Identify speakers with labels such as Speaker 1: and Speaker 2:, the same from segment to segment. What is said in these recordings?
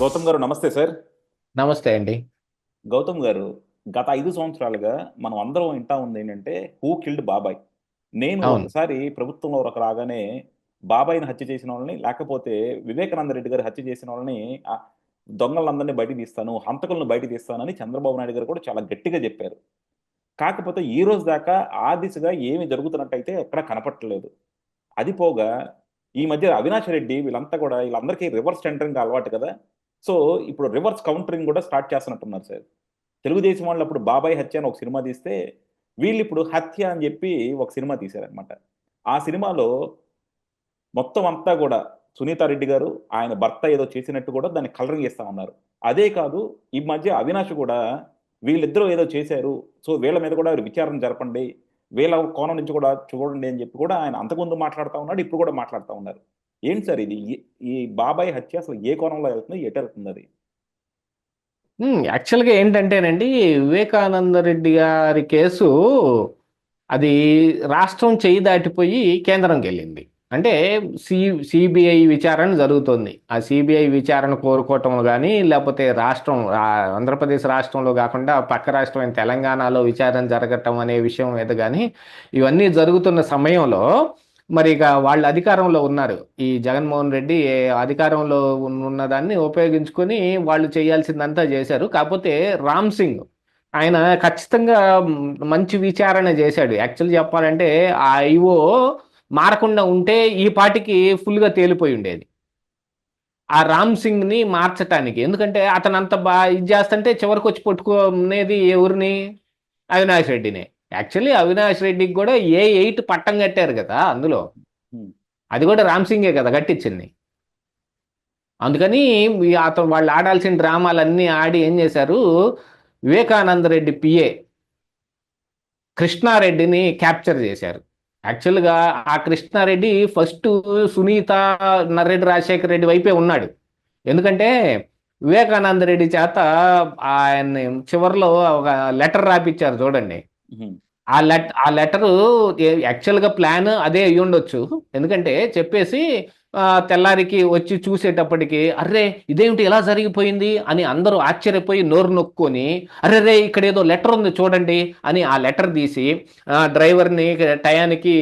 Speaker 1: గౌతమ్ గారు నమస్తే సార్.
Speaker 2: నమస్తే అండి.
Speaker 1: గౌతమ్ గారు గత ఐదు సంవత్సరాలుగా మనం అందరం వింటా ఉంది ఏంటంటే హూ కిల్డ్ బాబాయ్? నేను. ఒకసారి ప్రభుత్వంలో ఒక రాగానే బాబాయ్ని హత్య చేసిన వాళ్ళని లేకపోతే వివేకానంద రెడ్డి గారు హత్య చేసిన వాళ్ళని దొంగలందరినీ బయట తీస్తాను హంతకులను బయట తీస్తానని చంద్రబాబు నాయుడు గారు కూడా చాలా గట్టిగా చెప్పారు. కాకపోతే ఈ రోజు దాకా ఆ దిశగా ఏమి జరుగుతున్నట్టయితే ఎక్కడ కనపట్టలేదు. అది పోగా ఈ మధ్య అవినాష్ రెడ్డి వీళ్ళంతా కూడా వీళ్ళందరికీ రివర్స్ టెండరింగ్ అలవాటు కదా. సో ఇప్పుడు రివర్స్ కౌంటరింగ్ కూడా స్టార్ట్ చేస్తున్నట్టున్నారు సార్ తెలుగుదేశం వాళ్ళు అప్పుడు బాబాయ్ హత్య అని ఒక సినిమా తీస్తే వీళ్ళు ఇప్పుడు హత్య అని చెప్పి ఒక సినిమా తీశారనమాట ఆ సినిమాలో మొత్తం అంతా కూడా సునీతారెడ్డి గారు ఆయన భర్త ఏదో చేసినట్టు కూడా దాన్ని కలరింగ్ చేస్తా ఉన్నారు అదే కాదు ఈ మధ్య అవినాష్ కూడా వీళ్ళిద్దరూ ఏదో చేశారు సో వీళ్ళ మీద కూడా విచారణ జరపండి వీళ్ళ కోణం నుంచి కూడా చూడండి అని చెప్పి కూడా ఆయన అంతకుముందు మాట్లాడుతూ ఉన్నాడు ఇప్పుడు కూడా మాట్లాడుతూ ఉన్నారు. ఏంటి సార్ ఇది? ఈ- బాబాయ్ హత్య అసలు ఏ కోణంలో వెళ్తుంది ఎటు వెళ్తుంది అది?
Speaker 2: యాక్చువల్గా ఏంటంటేనండి వివేకానంద రెడ్డి గారి కేసు అది రాష్ట్రం చేయి దాటిపోయి కేంద్రంకి వెళ్ళింది. అంటే సి సిబిఐ విచారణ జరుగుతుంది. ఆ సిబిఐ విచారణ కోరుకోవటం కానీ లేకపోతే రాష్ట్రం ఆంధ్రప్రదేశ్ రాష్ట్రంలో కాకుండా పక్క రాష్ట్రమైన తెలంగాణలో విచారణ జరగటం అనే విషయం మీద కానీ ఇవన్నీ జరుగుతున్న సమయంలో మరి ఇక వాళ్ళు అధికారంలో ఉన్నారు. ఈ జగన్మోహన్ రెడ్డి అధికారంలో ఉన్న- ఉన్నదాన్ని ఉపయోగించుకొని వాళ్ళు చేయాల్సిందంతా చేశారు. కాకపోతే రామ్ సింగ్ ఆయన ఖచ్చితంగా మంచి విచారణ చేశాడు. యాక్చువల్ చెప్పాలంటే ఆ ఐఓ మారకుండా ఉంటే ఈ పాటికి ఫుల్గా తేలిపోయి ఉండేది. ఆ రామ్ సింగ్ని మార్చటానికి. ఎందుకంటే అతను అంత బా ఇది చేస్తుంటే చివరికి వచ్చి పట్టుకునేది ఎవరిని? అవినాష్ రెడ్డినే. యాక్చువల్లీ అవినాష్ రెడ్డికి కూడా ఏ ఎయిట్ పట్టం కట్టారు కదా అందులో. అది కూడా రామ్ సింగే కదా కట్టించింది. అందుకని అతను వాళ్ళు ఆడాల్సిన డ్రామాలన్నీ ఆడి ఏం చేశారు? వివేకానంద రెడ్డి పిఏ కృష్ణారెడ్డిని క్యాప్చర్ చేశారు. యాక్చువల్గా ఆ కృష్ణారెడ్డి ఫస్ట్ సునీత నర్రెడ్డి రాజశేఖర రెడ్డి వైపే ఉన్నాడు. ఎందుకంటే వివేకానంద రెడ్డి చేత ఆయన చివరిలో ఒక లెటర్ రాపిచ్చారు చూడండి. ఆ లెట్ ఆ లెటరు యాక్చువల్గా ప్లాన్ అదే అయ్యి ఉండొచ్చు. ఎందుకంటే చెప్పేసి తెల్లారికి వచ్చి చూసేటప్పటికి అర్రే ఇదేమిటి ఇలా జరిగిపోయింది అని అందరూ ఆశ్చర్యపోయి నోరు నొక్కొని అరే రే ఇక్కడ ఏదో లెటర్ ఉంది చూడండి అని ఆ లెటర్ తీసి డ్రైవర్ని టయానికి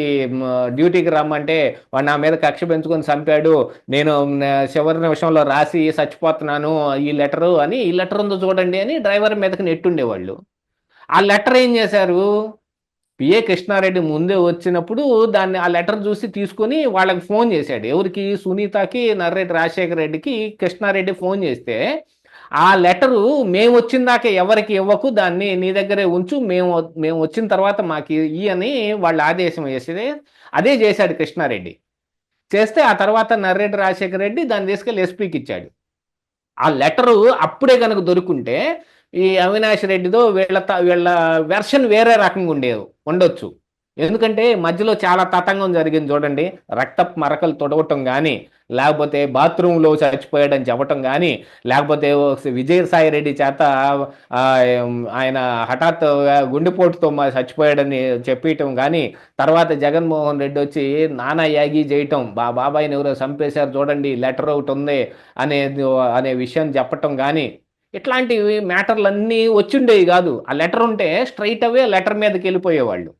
Speaker 2: డ్యూటీకి రమ్మంటే వాడు నా మీద కక్ష పెంచుకొని చంపాడు నేను చివరి నిమిషంలో రాసి చచ్చిపోతున్నాను ఈ లెటరు అని ఈ లెటర్ ఉందో చూడండి అని డ్రైవర్ మీదకి నెట్టుండేవాళ్ళు. ఆ లెటర్ ఏం చేశారు? పిఏ కృష్ణారెడ్డి ముందే వచ్చినప్పుడు దాన్ని ఆ లెటర్ చూసి తీసుకొని వాళ్ళకి ఫోన్ చేశాడు. ఎవరికి? సునీతకి నర్రెడ్డి రాజశేఖర రెడ్డికి కృష్ణారెడ్డి ఫోన్ చేస్తే ఆ లెటరు మేము వచ్చిన దాకా ఎవరికి ఇవ్వకు దాన్ని నీ దగ్గరే ఉంచు మేము మేము వచ్చిన తర్వాత మాకు ఈ అని వాళ్ళు ఆదేశం వేసేది అదే చేశాడు కృష్ణారెడ్డి. చేస్తే ఆ తర్వాత నర్రెడ్డి రాజశేఖర రెడ్డి దాన్ని తీసుకెళ్ళి ఎస్పీకి ఇచ్చాడు. ఆ లెటరు అప్పుడే కనుక దొరుకుంటే ఈ అవినాష్ రెడ్డితో వీళ్ళ వీళ్ళ వెర్షన్ వేరే రకంగా ఉండేది ఉండొచ్చు. ఎందుకంటే మధ్యలో చాలా తతంగం జరిగింది చూడండి. రక్త మరకలు తొడవటం కానీ లేకపోతే బాత్రూంలో చచ్చిపోయాడని చెప్పటం కానీ లేకపోతే విజయసాయి రెడ్డి చేత ఆయన హఠాత్తుగా గుండెపోటుతో మా చచ్చిపోయాడని చెప్పటం కానీ తర్వాత జగన్మోహన్ రెడ్డి వచ్చి నానా యాగి చేయటం బా బాబాయిని ఎవరో చంపేశారు చూడండి లెటర్ ఒకటి ఉంది అనే అనే విషయం చెప్పటం కానీ ఇట్లాంటివి మ్యాటర్లన్నీ వచ్చిండేవి కాదు. ఆ లెటర్ ఉంటే స్ట్రైట్ అవే లెటర్ మీదకి వెళ్ళిపోయేవాళ్ళు.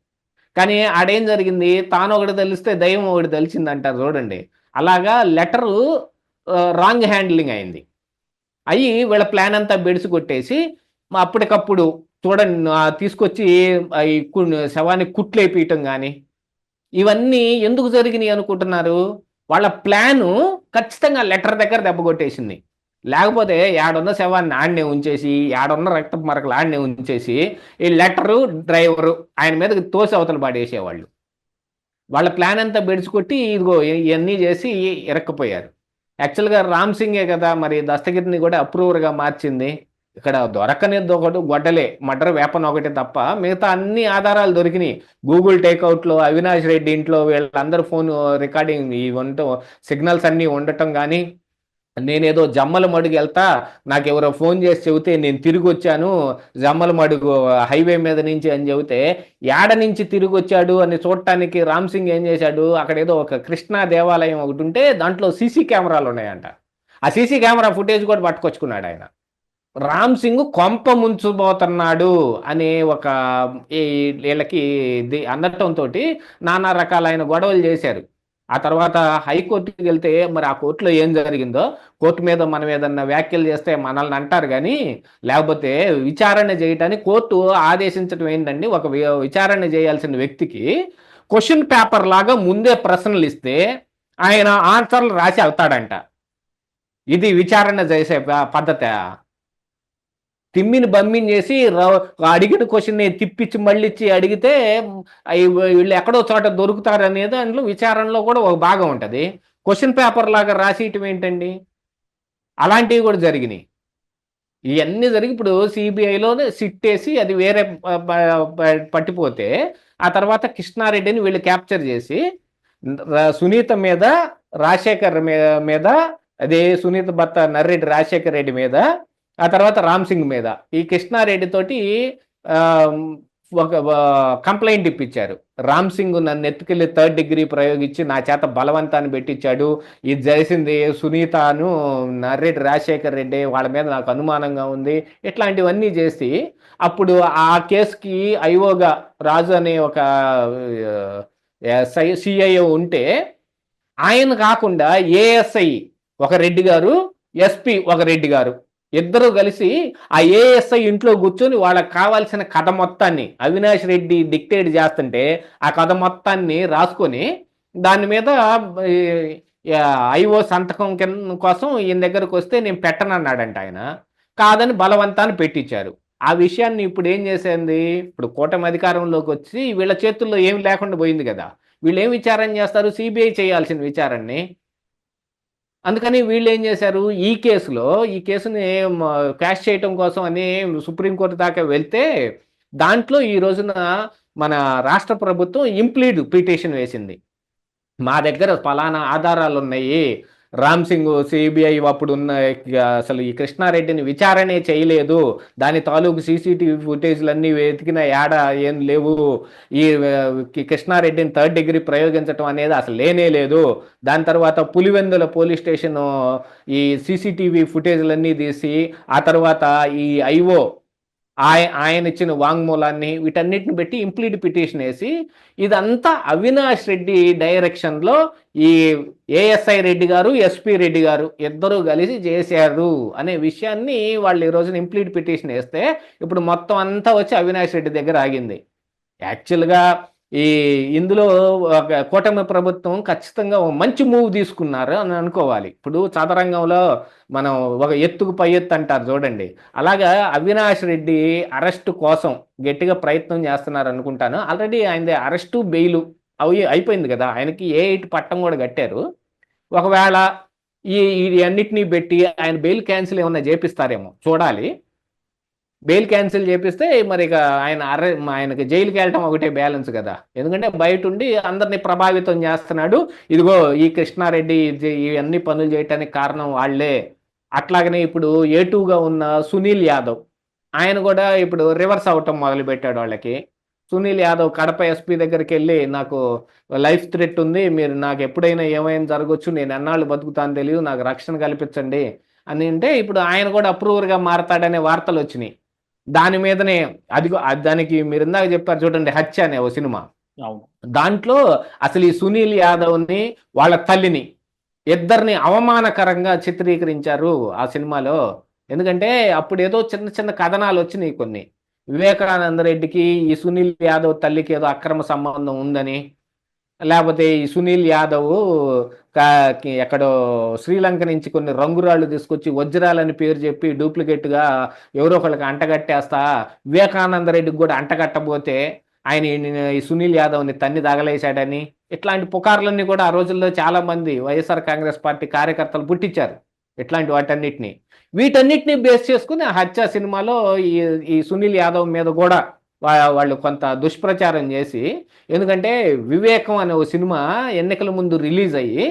Speaker 2: కానీ ఆడేం జరిగింది? తాను ఒకటి తెలిస్తే దైవం ఒకటి తెలిసింది అంటారు చూడండి. అలాగా లెటరు రాంగ్ హ్యాండ్లింగ్ అయింది. అయ్యి వీళ్ళ ప్లాన్ అంతా బెడిసి కొట్టేసి మా అప్పటికప్పుడు చూడండి తీసుకొచ్చి ఈ శవాన్ని కుట్లేపీయటం కానీ ఇవన్నీ ఎందుకు జరిగినాయి అనుకుంటున్నారు? వాళ్ళ ప్లాను ఖచ్చితంగా లెటర్ దగ్గర దెబ్బ కొట్టేసింది. లేకపోతే ఏడున్న శవాన్ని ఆడనే ఉంచేసి ఏడున్న రక్త మరకలు ఆడనే ఉంచేసి ఈ లెటరు డ్రైవరు ఆయన మీద తోసి అవతల పాడేసేవాళ్ళు. వాళ్ళ ప్లాన్ అంతా బెడిచికొట్టి ఇదిగో ఇవన్నీ చేసి ఇరక్కపోయారు. యాక్చువల్గా రామ్ సింగే కదా మరి దస్తగిరిని కూడా అప్రూవర్గా మార్చింది. ఇక్కడ దొరకనిది ఒకటి గొడ్డలే మటర్ వేపన్ ఒకటి తప్ప మిగతా అన్ని ఆధారాలు దొరికినాయి. గూగుల్ టేక్అవుట్లో అవినాష్ రెడ్డి ఇంట్లో వీళ్ళందరూ ఫోన్ రికార్డింగ్ ఇవి ఉండటం సిగ్నల్స్ అన్నీ ఉండటం కానీ నేనేదో జమ్మల మడుగు వెళ్తా నాకు ఎవరో ఫోన్ చేసి చెబితే నేను తిరిగి వచ్చాను జమ్మల మడుగు హైవే మీద నుంచి అని చెబితే యాడ నుంచి తిరిగి వచ్చాడు అని చూడటానికి రామ్ సింగ్ ఏం చేశాడు అక్కడ ఏదో ఒక కృష్ణా దేవాలయం ఒకటి ఉంటే దాంట్లో సీసీ కెమెరాలు ఉన్నాయంట. ఆ సీసీ కెమెరా ఫుటేజ్ కూడా పట్టుకొచ్చుకున్నాడు ఆయన. రామ్ సింగ్ కొంప ముంచుబోతున్నాడు అనే ఒక ఈ వీళ్ళకి ఇది అందటంతో నానా రకాలైన గొడవలు చేశారు. ఆ తర్వాత హైకోర్టుకి వెళ్తే మరి ఆ కోర్టులో ఏం జరిగిందో? కోర్టు మీద మనం ఏదన్నా వ్యాఖ్యలు చేస్తే మనల్ని అంటారు కానీ లేకపోతే విచారణ చేయటానికి కోర్టు ఆదేశించడం ఏంటండి? ఒక విచారణ చేయాల్సిన వ్యక్తికి క్వశ్చన్ పేపర్ లాగా ముందే ప్రశ్నలు ఇస్తే ఆయన ఆన్సర్లు రాసి వెళ్తాడంట ఇది విచారణ చేసే ప- పద్ధతి? తిమ్మిని బమ్మిని చేసి అడిగిన క్వశ్చన్ తిప్పించి మళ్ళీ ఇచ్చి అడిగితే వీళ్ళు ఎక్కడో చోట దొరుకుతారు అనేది దాంట్లో విచారణలో కూడా ఒక భాగం ఉంటుంది. క్వశ్చన్ పేపర్ లాగా రాసేయటం ఏంటండి? అలాంటివి కూడా జరిగినాయి. ఇవన్నీ జరిగి ఇప్పుడు సిబిఐలోనే సిట్ వేసి అది వేరే పట్టిపోతే ఆ తర్వాత కృష్ణారెడ్డిని వీళ్ళు క్యాప్చర్ చేసి సునీత మీద రాజశేఖర్ మీద అదే సునీత భర్త నర్రెడ్డి రాజశేఖర్ రెడ్డి మీద ఆ తర్వాత రామ్ సింగ్ మీద. ఈ కృష్ణారెడ్డి తోటి ఒక కంప్లైంట్ ఇప్పించారు. రామ్ సింగ్ నన్ను ఎత్తుకెళ్ళి థర్డ్ డిగ్రీ ప్రయోగించి నా చేత బలవంతాన్ని పెట్టించాడు. ఇది చేసింది సునీతను నర్రెడ్డి రాజశేఖర్ రెడ్డి. వాళ్ళ మీద నాకు అనుమానంగా ఉంది. ఇట్లాంటివన్నీ చేసి అప్పుడు ఆ కేసుకి ఐఓగా రాజు అనే ఒక సిఐఓ ఉంటే ఆయన కాకుండా ఏఎస్ఐ ఒక రెడ్డి గారు ఎస్పి ఒక రెడ్డి గారు ఇద్దరు కలిసి ఆ ఏఎస్ఐ ఇంట్లో కూర్చొని వాళ్ళకి కావాల్సిన కథ మొత్తాన్ని అవినాష్ రెడ్డి డిక్టేట్ చేస్తుంటే ఆ కథ మొత్తాన్ని రాసుకొని దాని మీద ఐఓ సంతకం కింద కోసం ఈయన దగ్గరకు వస్తే నేను పెట్టనన్నాడంట ఆయన. కాదని బలవంతాన్ని పెట్టించారు. ఆ విషయాన్ని ఇప్పుడు ఏం చేసింది? ఇప్పుడు కూటమి అధికారంలోకి వచ్చి వీళ్ళ చేతుల్లో ఏమి లేకుండా పోయింది కదా. వీళ్ళు ఏం విచారణ చేస్తారు సిబిఐ చేయాల్సిన విచారణని అందుకని వీళ్ళు ఏం చేశారు? ఈ కేసులో ఈ కేసుని క్యాష్ చేయటం కోసం అని సుప్రీంకోర్టు దాకా వెళ్తే దాంట్లో ఈ రోజున మన రాష్ట్ర ప్రభుత్వం ఇంప్లీడ్ పిటిషన్ వేసింది. మా దగ్గర ఫలానా ఆధారాలు ఉన్నాయి రామ్ సింగ్ సిబిఐ అప్పుడు ఉన్న అసలు ఈ కృష్ణారెడ్డిని విచారణే చేయలేదు. దాని తాలూకు సీసీటీవీ ఫుటేజ్లన్నీ వెతికిన ఏడ ఏం లేవు. ఈ కృష్ణారెడ్డిని థర్డ్ డిగ్రీ ప్రయోగించడం అనేది అసలు లేనే లేదు. దాని తర్వాత పులివెందుల పోలీస్ స్టేషన్ ఈ సీసీటీవీ ఫుటేజ్లన్నీ తీసి ఆ తర్వాత ఈ ఐఓ ఆయన ఇచ్చిన వాంగ్మూలాన్ని వీటన్నిటిని పెట్టి ఇంప్లీడ్ పిటిషన్ వేసి ఇదంతా అవినాష్ రెడ్డి డైరెక్షన్లో ఈ ఏఎస్ఐ రెడ్డి గారు ఎస్పి రెడ్డి గారు ఇద్దరూ కలిసి చేశారు అనే విషయాన్ని వాళ్ళు ఈ రోజున ఇంప్లీడ్ పిటిషన్ వేస్తే ఇప్పుడు మొత్తం అంతా వచ్చి అవినాష్ రెడ్డి దగ్గర ఆగింది. యాక్చువల్గా ఈ ఇందులో ఒక కూటమి ప్రభుత్వం ఖచ్చితంగా మంచి మూవ్ తీసుకున్నారు అని అనుకోవాలి. ఇప్పుడు చదరంగంలో మనం ఒక ఎత్తుకు పై ఎత్తు అంటారు చూడండి. అలాగా అవినాష్ రెడ్డి అరెస్ట్ కోసం గట్టిగా ప్రయత్నం చేస్తున్నారు అనుకుంటాను. ఆల్రెడీ ఆయన అరెస్టు బెయిలు అవి అయిపోయింది కదా. ఆయనకి ఏ ఎయిట్ పట్టం కూడా కట్టారు. ఒకవేళ ఈ ఈ అన్నిటినీ పెట్టి ఆయన బెయిల్ క్యాన్సిల్ ఏమన్నా చేపిస్తారేమో చూడాలి. బెయిల్ క్యాన్సిల్ చేపిస్తే మరి ఇక ఆయన అరె ఆయనకి జైలుకి వెళ్ళటం ఒకటే బ్యాలెన్స్ కదా. ఎందుకంటే బయట ఉండి అందరినీ ప్రభావితం చేస్తున్నాడు. ఇదిగో ఈ కృష్ణారెడ్డి ఇవన్నీ పనులు చేయటానికి కారణం వాళ్ళే. అట్లాగనే ఇప్పుడు ఏటూగా ఉన్న సునీల్ యాదవ్. ఆయన కూడా ఇప్పుడు రివర్స్ అవటం మొదలు పెట్టాడు వాళ్ళకి. సునీల్ యాదవ్ కడప ఎస్పీ దగ్గరికి వెళ్ళి నాకు లైఫ్ థ్రెట్ ఉంది మీరు నాకు ఎప్పుడైనా ఏమైనా జరగవచ్చు నేను ఎన్నాళ్ళు బతుకుతాను తెలియదు నాకు రక్షణ కల్పించండి అని అంటే ఇప్పుడు ఆయన కూడా అప్రూవర్గా మారతాడనే వార్తలు వచ్చినాయి. దాని మీదనే అది దానికి మీరు ఇందాక చెప్పారు చూడండి హత్య అనే ఓ సినిమా. దాంట్లో అసలు ఈ సునీల్ యాదవ్ని వాళ్ళ తల్లిని ఇద్దరిని అవమానకరంగా చిత్రీకరించారు ఆ సినిమాలో. ఎందుకంటే అప్పుడు ఏదో చిన్న చిన్న కథనాలు వచ్చినాయి కొన్ని. వివేకానంద రెడ్డికి ఈ సునీల్ యాదవ్ తల్లికి ఏదో అక్రమ సంబంధం ఉందని లేకపోతే ఈ సునీల్ యాదవ్ ఎక్కడో శ్రీలంక నుంచి కొన్ని రంగురాళ్ళు తీసుకొచ్చి వజ్రాలని పేరు చెప్పి డూప్లికేట్గా ఎవరో ఒకళ్ళకి అంటగట్టేస్తా వివేకానంద రెడ్డికి కూడా అంటగట్టబోతే ఆయన ఈ- సునీల్ యాదవ్ని తన్ని తగలేశాడని ఇట్లాంటి పుకార్లన్నీ కూడా ఆ రోజుల్లో చాలామంది వైఎస్ఆర్ కాంగ్రెస్ పార్టీ కార్యకర్తలు పుట్టించారు. ఇట్లాంటి వాటన్నిటిని. వీటన్నిటిని బేస్ చేసుకుని ఆ హత్య సినిమాలో ఈ ఈ సునీల్ యాదవ్ మీద కూడా వాళ్ళు కొంత దుష్ప్రచారం చేసి ఎందుకంటే వివేకం అనే ఓ సినిమా ఎన్నికల ముందు రిలీజ్ అయ్యి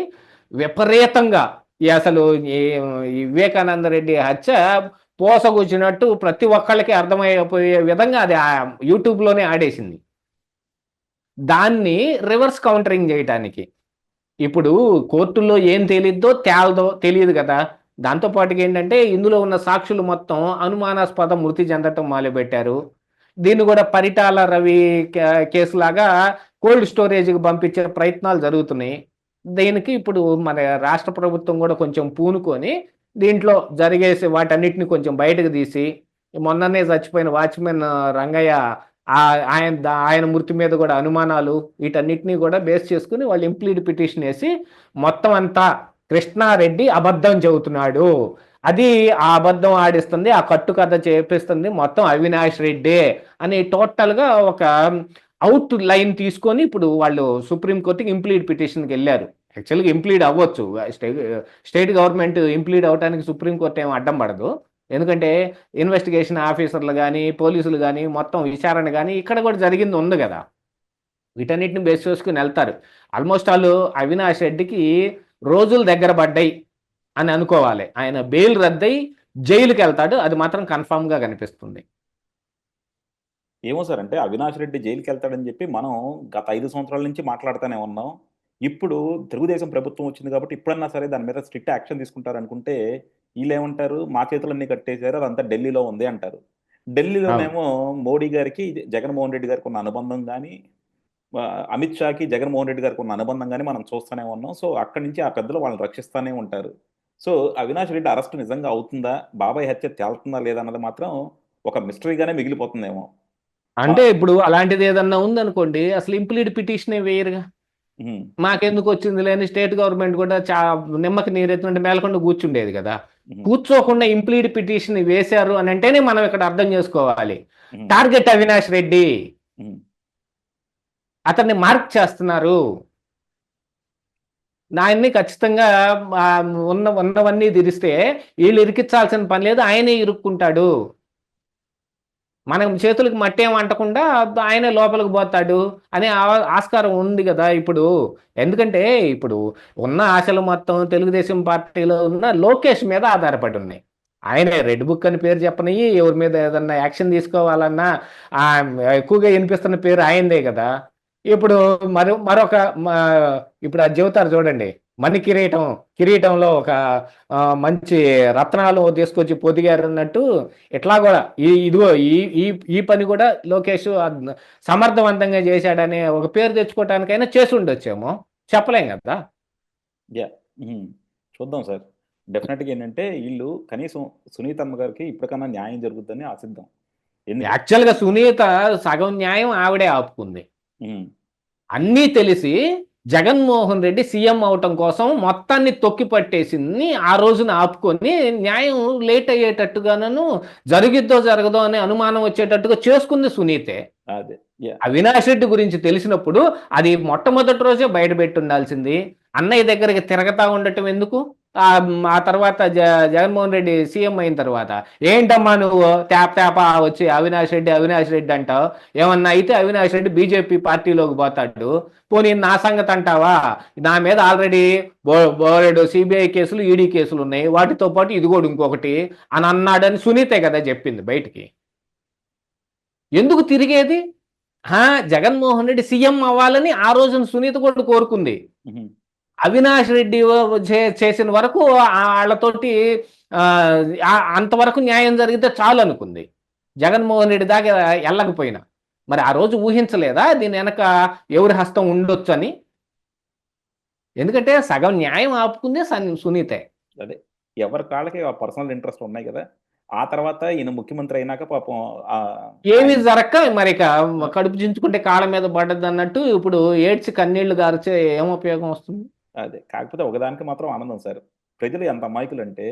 Speaker 2: విపరీతంగా ఈ అసలు ఈ వివేకానంద రెడ్డి హత్య పోసగూచినట్టు ప్రతి ఒక్కళ్ళకి అర్థమైపోయే విధంగా అది యూట్యూబ్లోనే ఆడేసింది. దాన్ని రివర్స్ కౌంటరింగ్ చేయటానికి. ఇప్పుడు కోర్టుల్లో ఏం తేలిద్దో తేలదో తెలియదు కదా. దాంతోపాటుగా ఏంటంటే ఇందులో ఉన్న సాక్షులు మొత్తం అనుమానాస్పద మృతి చెందటం మొదలుపెట్టారు. దీన్ని కూడా పరిటాల రవి కే- కేసులాగా కోల్డ్ స్టోరేజ్కి పంపించే ప్రయత్నాలు జరుగుతున్నాయి. దీనికి ఇప్పుడు మన రాష్ట్ర ప్రభుత్వం కూడా కొంచెం పూనుకొని దీంట్లో జరిగేసి వాటన్నిటిని కొంచెం బయటకు తీసి మొన్ననే చచ్చిపోయిన వాచ్మెన్ రంగయ్య ఆయన ఆయన మృతి మీద కూడా అనుమానాలు వీటన్నిటిని కూడా బేస్ చేసుకుని వాళ్ళు ఇంప్లీడ్ పిటిషన్ వేసి మొత్తం అంతా కృష్ణారెడ్డి అబద్ధం చెబుతున్నాడు. అది ఆ అబద్ధం ఆడిస్తుంది ఆ కట్టుకథ చేపిస్తుంది మొత్తం అవినాష్ రెడ్డే అని టోటల్గా ఒక అవుట్ లైన్ తీసుకొని ఇప్పుడు వాళ్ళు సుప్రీం కోర్టుకి ఇంప్లీడ్ పిటిషన్కి వెళ్ళారు. యాక్చువల్గా ఇంప్లీడ్ అవ్వచ్చు. స్టేట్ గవర్నమెంట్ ఇంప్లీడ్ అవడానికి సుప్రీం కోర్టు ఏం అడ్డం పడదు. ఎందుకంటే ఇన్వెస్టిగేషన్ ఆఫీసర్లు కానీ పోలీసులు కానీ మొత్తం విచారణ కానీ ఇక్కడ కూడా జరిగింది ఉంది కదా. వీటన్నిటిని బేస్ చేసుకుని వెళ్తారు. ఆల్మోస్ట్ వాళ్ళు అవినాష్ రెడ్డికి రోజులు దగ్గర పడ్డాయి. అని అనుకోవాలి. ఆయన బెయిల్ రద్దయి జైలుకి వెళ్తాడు. అది మాత్రం కన్ఫామ్గా కనిపిస్తుంది.
Speaker 1: ఏమో సార్ అంటే అవినాష్ రెడ్డి జైలుకి వెళ్తాడని చెప్పి మనం గత ఐదు సంవత్సరాల నుంచి మాట్లాడుతూనే ఉన్నాం. ఇప్పుడు తెలుగుదేశం ప్రభుత్వం వచ్చింది కాబట్టి ఇప్పుడన్నా సరే దాని మీద స్ట్రిక్ట్ యాక్షన్ తీసుకుంటారు అనుకుంటే వీళ్ళు ఏమంటారు? మా చేతులన్నీ కట్టేశారు అదంతా ఢిల్లీలో ఉంది అంటారు. ఢిల్లీలోనేమో మోడీ గారికి జగన్మోహన్ రెడ్డి గారికి ఉన్న అనుబంధం కానీ అమిత్ షాకి జగన్మోహన్ రెడ్డి గారికి ఉన్న అనుబంధం కానీ మనం చూస్తూనే ఉన్నాం. సో అక్కడి నుంచి ఆ పెద్దలు వాళ్ళని రక్షిస్తూనే ఉంటారు. సో అవినాష్ రెడ్డి అరెస్ట్ నిజంగా అవుతుందా? బాబాయ్ హత్య తేలుతుందా లేదా అన్నది మాత్రం ఒక మిస్టరీగానే మిగిలిపోతుందేమో.
Speaker 2: అంటే ఇప్పుడు అలాంటిది ఏదన్నా ఉందనుకోండి అసలు ఇంప్లీడ్ పిటిషనే వేయరుగా. మాకెందుకు వచ్చింది లేని స్టేట్ గవర్నమెంట్ కూడా చా నిమ్మకి నీరెత్తుంటే మేలకుండా కూర్చుండేది కదా. కూర్చోకుండా ఇంప్లీడ్ పిటిషన్ వేశారు అని అంటేనే మనం ఇక్కడ అర్థం చేసుకోవాలి. టార్గెట్ అవినాష్ రెడ్డి. అతన్ని మార్క్ చేస్తున్నారు. ఆయన్ని ఖచ్చితంగా ఉన్న ఉన్నవన్నీ తిరిస్తే వీళ్ళు ఇరికించాల్సిన పని లేదు ఆయనే ఇరుక్కుంటాడు. మనం చేతులకు మట్టి అంటకుండా ఆయనే లోపలికి పోతాడు అనే ఆ- ఆస్కారం ఉంది కదా ఇప్పుడు. ఎందుకంటే ఇప్పుడు ఉన్న ఆశలు మొత్తం తెలుగుదేశం పార్టీలో ఉన్న లోకేష్ మీద ఆధారపడి ఉన్నాయి. ఆయనే రెడ్ బుక్ అని పేరు చెప్పనయ్యి ఎవరి మీద ఏదన్నా యాక్షన్ తీసుకోవాలన్నా ఎక్కువగా వినిపిస్తున్న పేరు ఆయనదే కదా. ఇప్పుడు మరో మరొక ఇప్పుడు అది చెబుతారు చూడండి. మణి కిరీటం కిరీటంలో ఒక మంచి రత్నాలు తీసుకొచ్చి పొదిగారు అన్నట్టు ఇట్లా కూడా ఈ ఇదిగో ఈ ఈ పని కూడా లోకేష్ సమర్థవంతంగా చేశాడనే ఒక పేరు తెచ్చుకోవటానికైనా చేసి ఉండొచ్చేమో. చెప్పలేం కదా?
Speaker 1: ఉమ్, చూద్దాం సార్. డెఫినెట్గా ఏంటంటే వీళ్ళు కనీసం సునీతమ్మ గారికి ఇప్పటికన్నా న్యాయం జరుగుతుందని ఆశిద్దాం.
Speaker 2: యాక్చువల్గా సునీత సగం న్యాయం ఆవిడే ఆపుకుంది. అన్నీ తెలిసి జగన్మోహన్ రెడ్డి సీఎం అవటం కోసం మొత్తాన్ని తొక్కి పట్టేసింది ఆ రోజున ఆపుకొని న్యాయం లేట్ అయ్యేటట్టుగాను జరిగిద్దో జరగదో అనే అనుమానం వచ్చేటట్టుగా చేసుకుంది సునీతే. అవినాష్ రెడ్డి గురించి తెలిసినప్పుడు అది మొట్టమొదటి రోజే బయట పెట్టి ఉండాల్సింది. అన్నయ్య దగ్గరికి తిరగతా ఉండటం ఎందుకు? ఆ తర్వాత జ జగన్మోహన్ రెడ్డి సీఎం అయిన తర్వాత. ఏంటమ్మా నువ్వు? ట్యాప్ ట్యాప వచ్చి అవినాష్ రెడ్డి అవినాష్ రెడ్డి అంటావు. ఏమన్నా అయితే అవినాష్ రెడ్డి బీజేపీ పార్టీలోకి పోతాడు. పోనీ నా సంగతి అంటావా? నా మీద ఆల్రెడీ బో బోరెడు సిబిఐ కేసులు ఈడీ కేసులు ఉన్నాయి. వాటితో పాటు ఇది కూడా ఇంకొకటి. అని అన్నాడని సునీతే కదా చెప్పింది బయటికి. ఎందుకు తిరిగేది? జగన్మోహన్ రెడ్డి సీఎం అవ్వాలని ఆ రోజున సునీత కూడా కోరుకుంది. అవినాష్ రెడ్డి చే- చేసిన వరకు వాళ్ళతోటి అంతవరకు న్యాయం జరిగితే చాలు అనుకుంది. జగన్మోహన్ రెడ్డి దాకా వెళ్ళకపోయినా మరి ఆ రోజు ఊహించలేదా దీని వెనక ఎవరి హస్తం ఉండొచ్చు అని ఎందుకంటే సగం న్యాయం ఆపుకుందే సన్- సునీతే.
Speaker 1: అదే ఎవరి కాళ్ళకి పర్సనల్ ఇంట్రెస్ట్ ఉన్నాయి కదా. ఆ తర్వాత ఈయన ముఖ్యమంత్రి అయినాక పాపం
Speaker 2: ఏమి జరక్క మరి కడుపు చించుకుంటే కాళ్ళ మీద పడ్డది అన్నట్టు ఇప్పుడు ఏడ్చి కన్నీళ్ళు గారిచే ఏం ఉపయోగం వస్తుంది?
Speaker 1: అదే. కాకపోతే ఒకదానికి మాత్రం ఆనందం సార్. ప్రజలు ఎంత అమాయకులు అంటే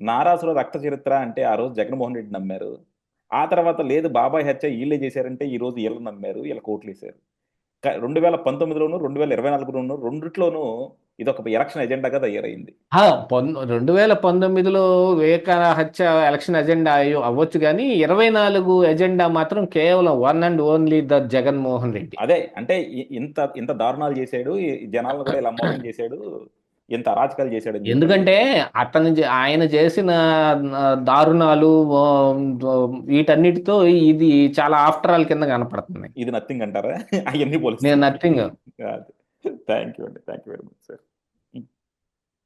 Speaker 1: నారాసులో రక్త చరిత్ర అంటే ఆ రోజు జగన్మోహన్ రెడ్డి నమ్మారు. ఆ తర్వాత లేదు బాబాయ్ హత్య వీళ్ళే చేశారంటే ఈ రోజు వీళ్ళు నమ్మారు వీళ్ళ కోట్లు వేశారు. రెండు వేల పంతొమ్మిదిలోను రెండు వేల ఇరవై నాలుగులోను రెండిట్లోనూ ఇది ఒక ఎలక్షన్ ఎజెండాగా తయారైంది.
Speaker 2: రెండు వేల పంతొమ్మిదిలో వివేక హత్య ఎలక్షన్ ఎజెండా అయ్యో- అవ్వచ్చు కానీ ఇరవై నాలుగు ఎజెండా మాత్రం కేవలం one and only the Jaganmohan Reddy.
Speaker 1: అదే అంటే ఇంత ఇంత దారుణాలు చేశాడు జనాలను కూడా ఇలా మోసం చేశాడు ఇంత అరాచకాలు చేశాడు.
Speaker 2: ఎందుకంటే అతను ఆయన చేసిన దారుణాలు వీటన్నిటితో ఇది చాలా ఆఫ్టర్ ఆల్ కింద కనపడుతుంది
Speaker 1: ఇది నథింగ్ అంటారా? అవన్నీ పోలీసు
Speaker 2: నేను నథింగ్
Speaker 1: థ్యాంక్ యూ అండి. Thank you very much sir